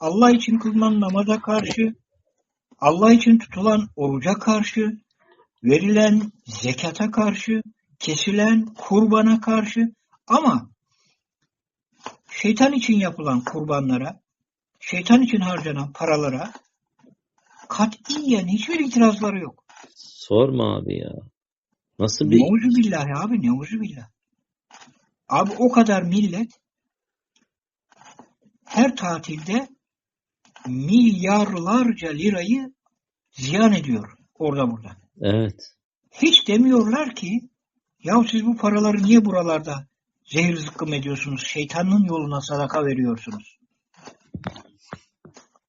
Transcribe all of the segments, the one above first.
Allah için kılınan namaza karşı, Allah için tutulan oruca karşı, verilen zekata karşı, kesilen kurbana karşı ama şeytan için yapılan kurbanlara, şeytan için harcanan paralara katiyen hiçbir itirazları yok. Sorma abi ya. Nasıl bir Neuzu billahi abi neuzu billah. Abi o kadar millet her tatilde milyarlarca lirayı ziyan ediyor orada burada. evet. Hiç demiyorlar ki ya siz bu paraları niye buralarda zehir zıkkım ediyorsunuz? Şeytanın yoluna sadaka veriyorsunuz.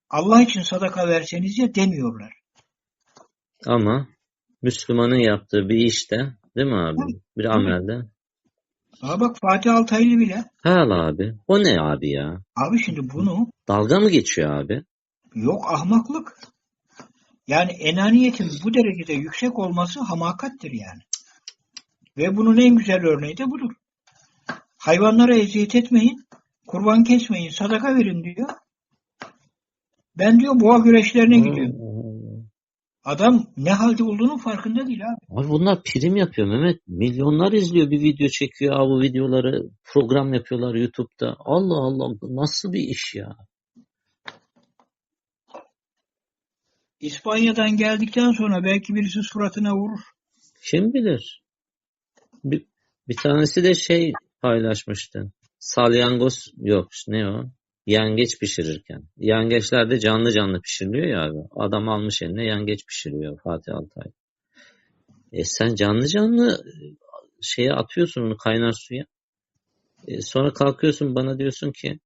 Allah için sadaka verseniz ya demiyorlar. Ama Müslümanın yaptığı bir işte değil mi abi? Bir amelde. Aa bak Fatih Altaylı bile. Hal abi. O ne abi ya? Abi şimdi bunu Dalga mı geçiyor abi? Yok ahmaklık. Yani enaniyetin bu derecede yüksek olması hamakattır yani. Ve bunun en güzel örneği de budur. Hayvanlara eziyet etmeyin, kurban kesmeyin, sadaka verin diyor. Ben diyor boğa güreşlerine gidiyorum. Adam ne halde olduğunun farkında değil abi. Abi bunlar prim yapıyor Mehmet. Milyonlar izliyor bir video çekiyor. Abi bu videoları program yapıyorlar YouTube'da. Allah Allah nasıl bir iş ya? İspanya'dan geldikten sonra belki birisi suratına vurur. Kim bilir? Bir, bir tanesi de şey paylaşmıştı. Salyangoz yok ne o? Yengeç pişirirken. Yengeçler de canlı canlı pişiriliyor ya abi. Adam almış eline yengeç pişiriyor Fatih Altay. E sen canlı canlı şeye atıyorsun onu kaynar suya. E sonra kalkıyorsun bana diyorsun ki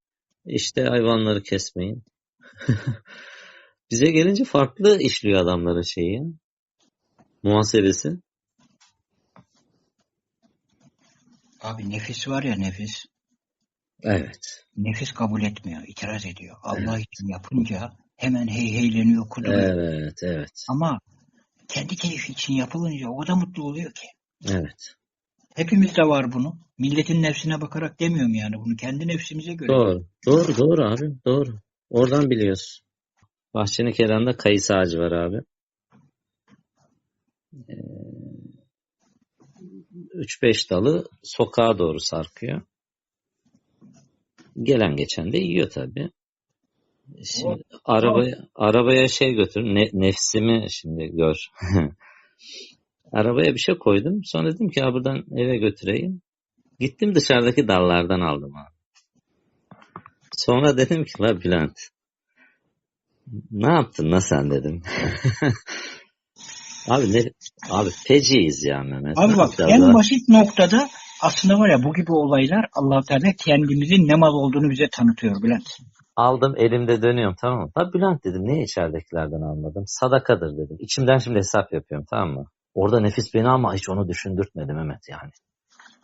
işte hayvanları kesmeyin. Bize gelince farklı işliyor adamların şeyi. Muhasebesi. Abi nefis var ya nefis. Evet. Nefis kabul etmiyor, itiraz ediyor. Allah için yapınca hemen heyheyleniyor, kuduruyor. Evet, evet. Ama kendi keyfi için yapılınca o da mutlu oluyor ki. Evet. Hepimizde var bunu. Milletin nefsine bakarak demiyorum yani bunu. Kendi nefsimize göre. Doğru. Doğru, doğru abi. Doğru. Oradan biliyorsun. Bahçenin kenarında kayısı ağacı var abi. Ee, 3-5 dalı sokağa doğru sarkıyor. Gelen geçen de yiyor tabii. Şimdi arabaya, arabaya şey götür. Ne, nefsimi şimdi gör. arabaya bir şey koydum. Sonra dedim ki ya buradan eve götüreyim. Gittim dışarıdaki dallardan aldım abi. Sonra dedim ki la Bülent ne yaptın la sen dedim. abi ne abi feciyiz ya Mehmet. Abi bak en basit noktada aslında var ya bu gibi olaylar allah Teala kendimizin ne mal olduğunu bize tanıtıyor Bülent. Aldım elimde dönüyorum tamam mı? La Bülent dedim niye içeridekilerden almadım? Sadakadır dedim. İçimden şimdi hesap yapıyorum tamam mı? Orada nefis beni ama hiç onu düşündürtmedi Mehmet yani.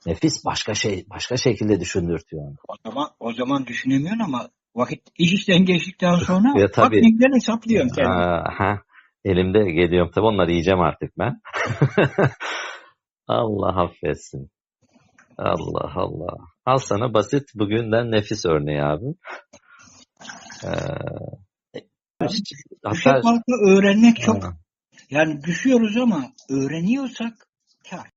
Nefis başka şey başka şekilde düşündürtüyor onu. O zaman, o zaman düşünemiyorsun ama vakit iş işten geçtikten sonra Ya bak tabii. ne güzel hesaplıyorsun kendini. Ha, elimde geliyorum tabii onları yiyeceğim artık ben. Allah affetsin. Allah Allah. Al sana basit bugünden nefis örneği abi. Ee, Düşük hatta öğrenmek çok yani düşüyoruz ama öğreniyorsak kar.